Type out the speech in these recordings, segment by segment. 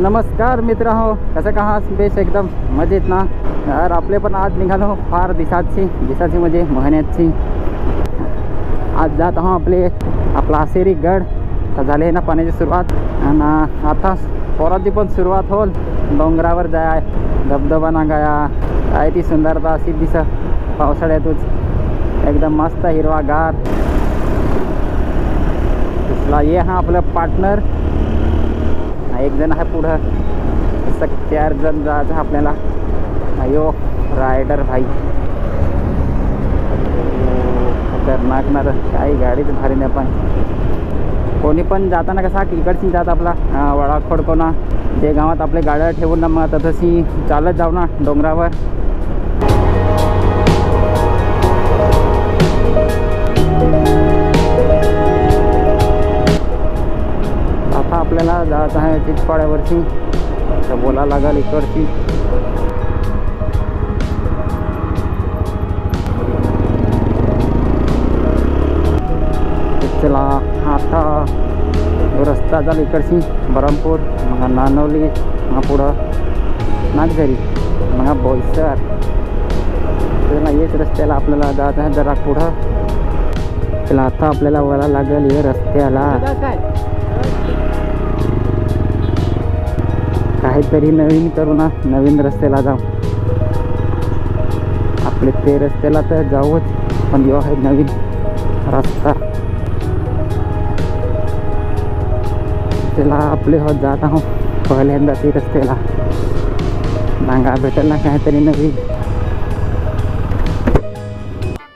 नमस्कार मित्र हो कसं का बेस एकदम मजेत ना? यार आपले पण आज निघालो फार दिसाची दिसाची म्हणजे महिन्याची. आज जात आहो आपले आपला आसेरी गड. तर झाले ना पाण्याची सुरुवात. आणि आता पोराची पण सुरुवात होल. डोंगरावर जाय धबधबा नागाया. काय ती सुंदरता अशी दिस पावसाळ्यातच. एकदम मस्त हिरवागार. दिसला ये हा आपलं पार्टनर एक जण आहे पुढं. असं चार जण जायचं आपल्याला. अयो रायडर भाई. खतरनाक ना काही गाडीच भारी नाही पण. कोणी पण जाताना कसा इकडची जात आपला. वडा वडा खोडकोना जे गावात आपले गाड्या ठेवून ना मग तशी चालत जाऊ ना डोंगरावर. आपल्याला जायचं आहे चिचपाड्यावरची तर बोला लागाल इकडची. चला आता रस्ता झाला इकडची. ब्रह्मपूर मग नानवली मग पुढं. नागझरी मग बोईसर. त्याला येत रस्त्याला आपल्याला जायचं आहे जरा पुढं. त्याला आता आपल्याला वळा लागेल हे रस्त्याला. काहीतरी नवीन करू ना नवीन रस्त्याला जाऊ. आपले ते रस्त्याला तर जाऊच पण यो आहे नवीन रस्ता. त्याला आपले होत जात आहो पहिल्यांदा ते रस्त्याला. नांगा भेटेल ना काहीतरी नवीन.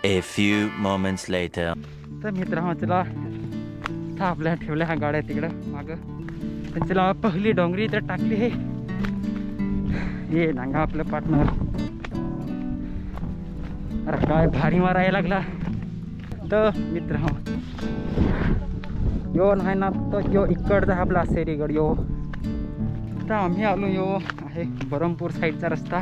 A few moments later. तर मित्र चला इथं आपल्या ठेवल्या ह्या गाड्या तिकडं मागं. पण चला पहिली डोंगरी तर टाकली हे ये नांगा आपलं पार्टनर. अरे काय भारी मारायला लागला. तर मित्र यो नाही ना तर यो इकडचा आपला सेरीगड यो. तर आम्ही आलो यो. आहे बरमपूर साईडचा रस्ता.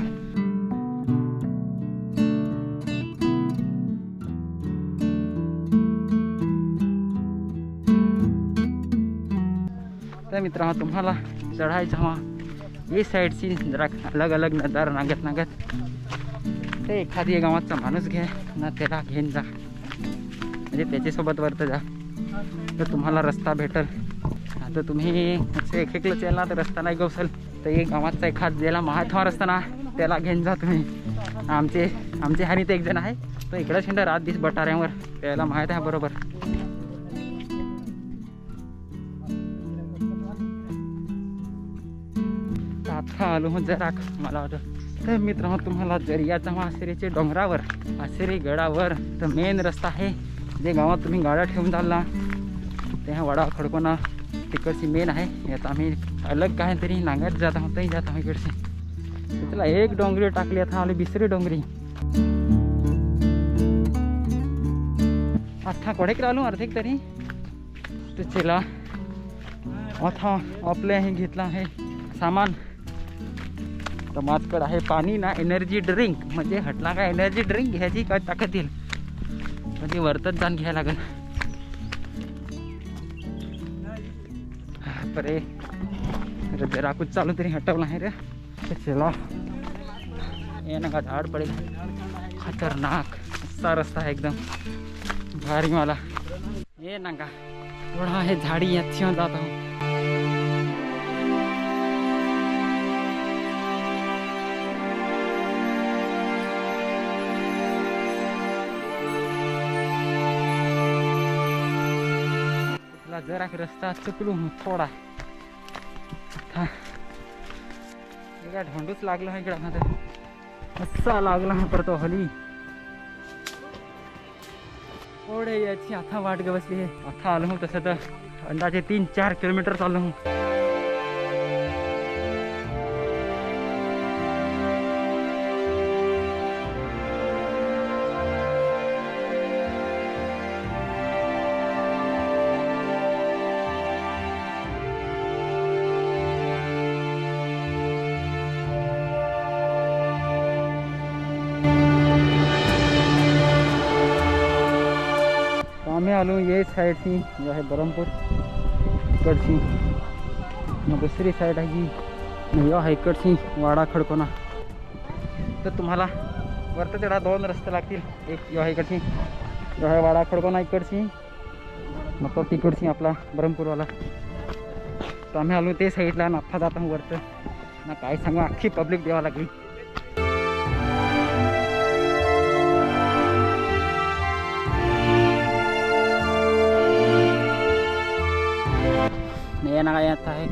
तर मित्रांनो तुम्हाला चढायचं हवा ही साईडची जरा अलग अलग नजार नागत नागत. ते एखादी गावाचा माणूस घ्या ना त्याला घेऊन जा. म्हणजे त्याच्यासोबत वरत जा. तर तुम्हाला रस्ता भेटल. आता तुम्ही एक एकलं चालला तर रस्ता नाही गवसल तर एक गावाचा एखाद ज्याला महात्मा रस्ता ना त्याला घेऊन जा तुम्ही. आमचे आमचे हानी एक जण आहे. तो इकडं शेंड रात दिस बटाऱ्यावर. त्याला माहीत आहे बरोबर. आलो हो जरा मला वाटतं तर मित्रांनो तुम्हाला जरियाचा मासेरीचे डोंगरावर आसेरी गडावर तर मेन रस्ता आहे जे गावात तुम्ही गाड्या ठेवून चालला. ते वडा खडकोना तिकडची मेन आहे. यात आम्ही अलग काहीतरी नांगत जात आहोत तरी जात आहोत इकडची. तिथला त्याला एक डोंगरी टाकली आता आली दुसरी डोंगरी. आता कोडेकडे आलो अर्धेक तरी. तर चला आता आपले हे घेतला आहे सामान. तर माझकडं आहे पाणी ना एनर्जी ड्रिंक म्हणजे हटला का एनर्जी ड्रिंक घ्यायची काय ताकद येईल? म्हणजे वरतच जाण घ्यायला लागेल. परे अरे जरा चालू तरी हटवलं आहे रे. चला. ये का झाड पडेल. खतरनाक. असा रस्ता आहे एकदम. भारी मला. ये ना का. थोडा आहे झाडी यात जात आहो. जरा रस्ता चुकलो थोडा. काय ढोंडूच लागला आहे इकडं मध्ये असा लागला आहे परतो हली. ओढे याची आता वाट ग बसली आहे आता आलो तसं तर. अंदाजे तीन चार किलोमीटर चाललो हूं आलो ये साईडची जो आहे बरमपूर इकडची. मग दुसरी साईड आहे जी आणि यो आहे इकडची वाडा खडकोना तर तुम्हाला वरतं तेवढा दोन रस्ते लागतील. एक यो इकडची जो आहे वाडा खडकोना इकडची. मग तो तिकडची आपला ब्रह्मपूरवाला. तर आम्ही आलो ते साईडला नफा आता जाता वरतं. ना काय सांगू अख्खी पब्लिक द्यावा लागली. नाही ना आहे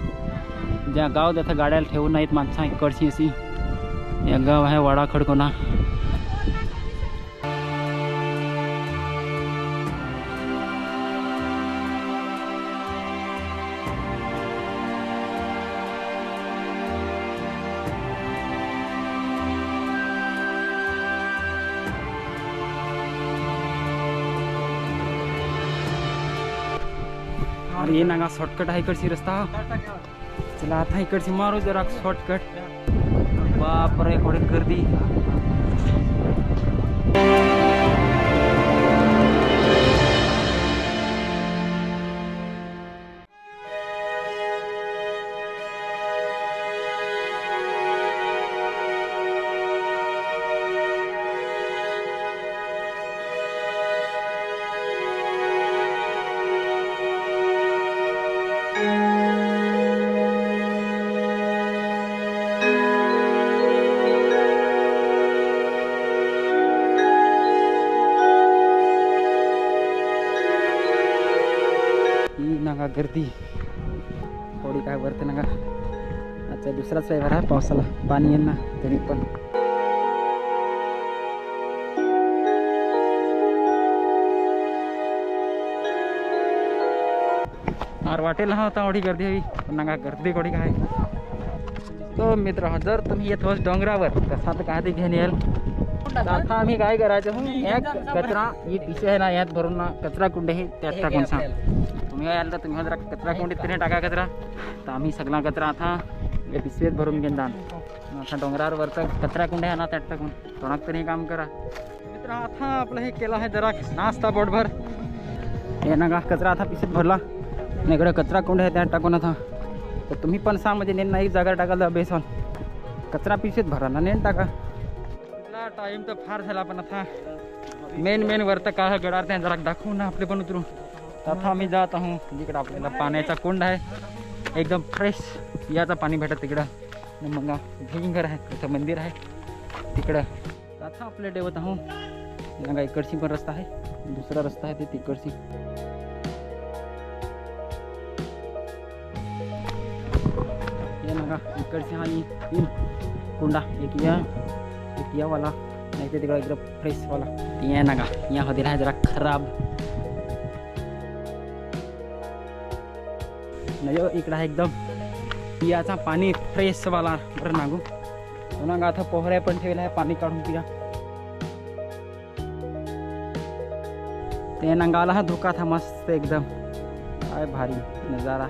ज्या गाव त्याचं गाड्याला ठेवून नाहीत माणसं इकडची अशी. या गाव आहे वाडा खडकोना अरे ये का शॉर्टकट आहे इकडची रस्ता। चला आता इकडची मारू जरा शॉर्टकट बाप रे गर्दी गर्दी. थोडी काय वरते नका. आजचा दुसराच रविवार आहे पावसाला पाणी येईल ना तरी पण. अरे वाटेल हा आता एवढी गर्दी हवी पण नका गर्दी थोडी काय. तो मित्र हो, जर तुम्ही येत होस डोंगरावर तसा तर काय ते घेऊन येईल. तर आता आम्ही काय करायचं कचरा ही पिशवी आहे ना यात भरून ना कचरा कुंडे हे त्यात टाकून सांग. तुम्ही काय तर तुम्ही जरा कचरा कुंडीत तिने टाका कचरा. तर आम्ही सगळा कचरा आता या पिशवीत भरून घेऊन जाण आता डोंगरावर वरचा कचरा कुंडे आहे ना त्यात टाकून कोणाक तरी काम करा. मित्र आता आपलं हे केलं आहे जरा नाश्ता पोटभर. हे ना का कचरा आता पिशवीत भरला. आणि इकडे कचरा कुंड आहे त्यात टाकून आता. तर तुम्ही पण सांग म्हणजे नेन नाही जागा टाकायला बेसन. कचरा पिशवीत भरा ना नेन टाका. टाईम तर फार झाला पण आता. मेन मेन वरतं का गडार त्या जरा दाखवू ना आपले पण उतरू. तर आता आम्ही जात आहोत जिकडं आपल्याला पाण्याचा कुंड आहे एकदम फ्रेश याचं पाणी भेटत तिकडं. मग भिंगर आहे तिथं मंदिर आहे. तिकडं आता आपल्या डेवत आहोत मग इकडची पण रस्ता आहे दुसरा रस्ता आहे ते तिकडची. ये ना इकडचे तीन कुंडा एक या एक यावाला नाही ते तिकडं एकदम फ्रेश वाला. ये ना या होती आहे जरा खराब. नाही इकडं आहे एकदम. पियाचा पाणी फ्रेश वाला. बरं नागू. पुन्हा का आता पोहऱ्या पण ठेवला आहे पाणी काढून पिया. ते नंगाला हा धोका था मस्त एकदम. काय भारी नजारा.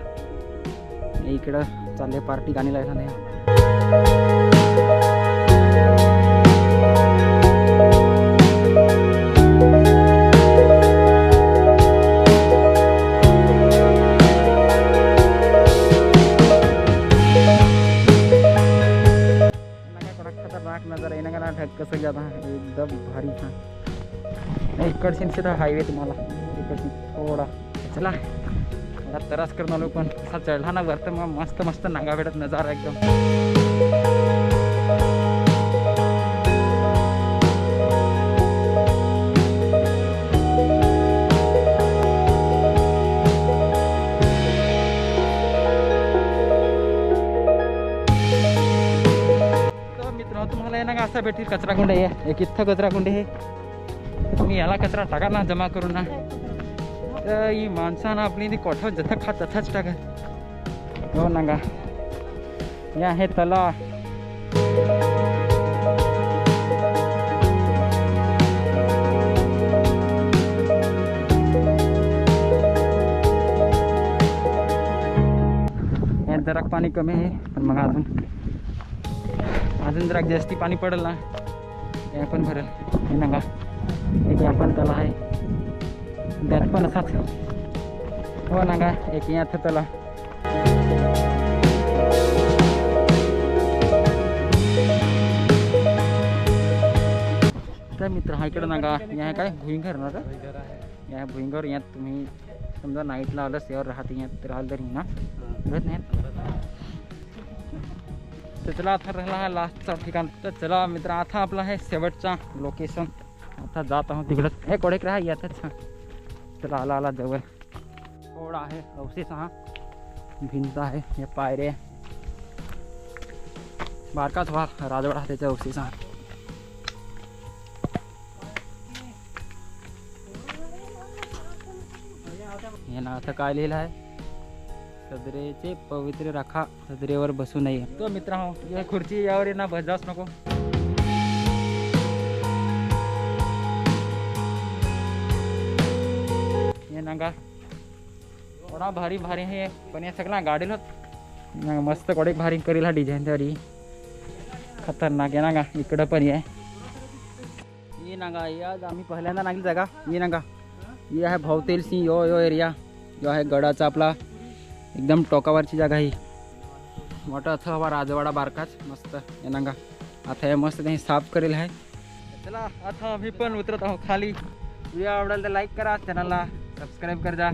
इकडं चालले पार्टी गाणी लागायला नजर कसं जाता एकदम भारी था। इकडशीन सीधा हायवे तुम्हाला। इकडची थोडा। चला। मला त्रास करून आलो पण असा चढला ना वरतं मग मस्त मस्त नागा भेटत नजारा एकदम। तुम्हाला आहे ना का असा भेटतील कचरा कुंड आहे? एक इथं कचरा कुंड आहे. तुम्ही याला कचरा टाका ना जमा करून ना. तर ही माणसानं आपली ती कोठावर जथं खात तथाच टाका हो ना का? हे आहे तला जरा पाणी कमी आहे पण मग अजून अजून जरा जास्ती पाणी पडेल ना हे पण भरेल. हे नका. एक आपण त्याला आहे त्यात पण असाच. हो ना का एक यात त्याला काय मित्र हा इकडं नागा या आहे काय भुईंगर ना का? या भुईंगर यात तुम्ही समजा नाईटला आलं यावर राहते यात राहिलं तरी ना. कळत नाही तर चला आता राहिला हा लास्टचा ठिकाण. तर चला मित्र आता आपला आहे शेवटचा लोकेशन आता जात आहोत तिकडंच. हे कोडेक राहा यातच चला आला आला जवळ. थोडा आहे अवशेष हा. भिंत आहे हे पायरे. बारकाच व्हा राजवाडा त्याच्या अवशेष हा. हे ना आता काय लिहिलं आहे? सदरेचे पवित्र राखा सदरेवर बसू नये. तो मित्र हो या खुर्ची यावर ना बजावच नको. हे नांगा. थोडा भारी भारी आहे पण या सगळा गाडीला होत मस्त कोडे भारी करील हा डिझाईन तरी. खतरनाक आहे ना इकडं पण आहे ये नांगा आज आम्ही पहिल्यांदा नागली जागा. ये नांगा. ये आहे भावतेल सिंह यो यो एरिया. जो आहे गडाचा आपला. एकदम टोकावरची जागा ही. मोठा अथवा हवा राजवाडा बारकाच. मस्त. येणागा आता हे मस्त त्यांनी साफ करेल आहे. चला आता आम्ही पण उतरत आहोत खाली. व्हिडिओ आवडेल तर लाईक करा चॅनलला सबस्क्राईब कर जा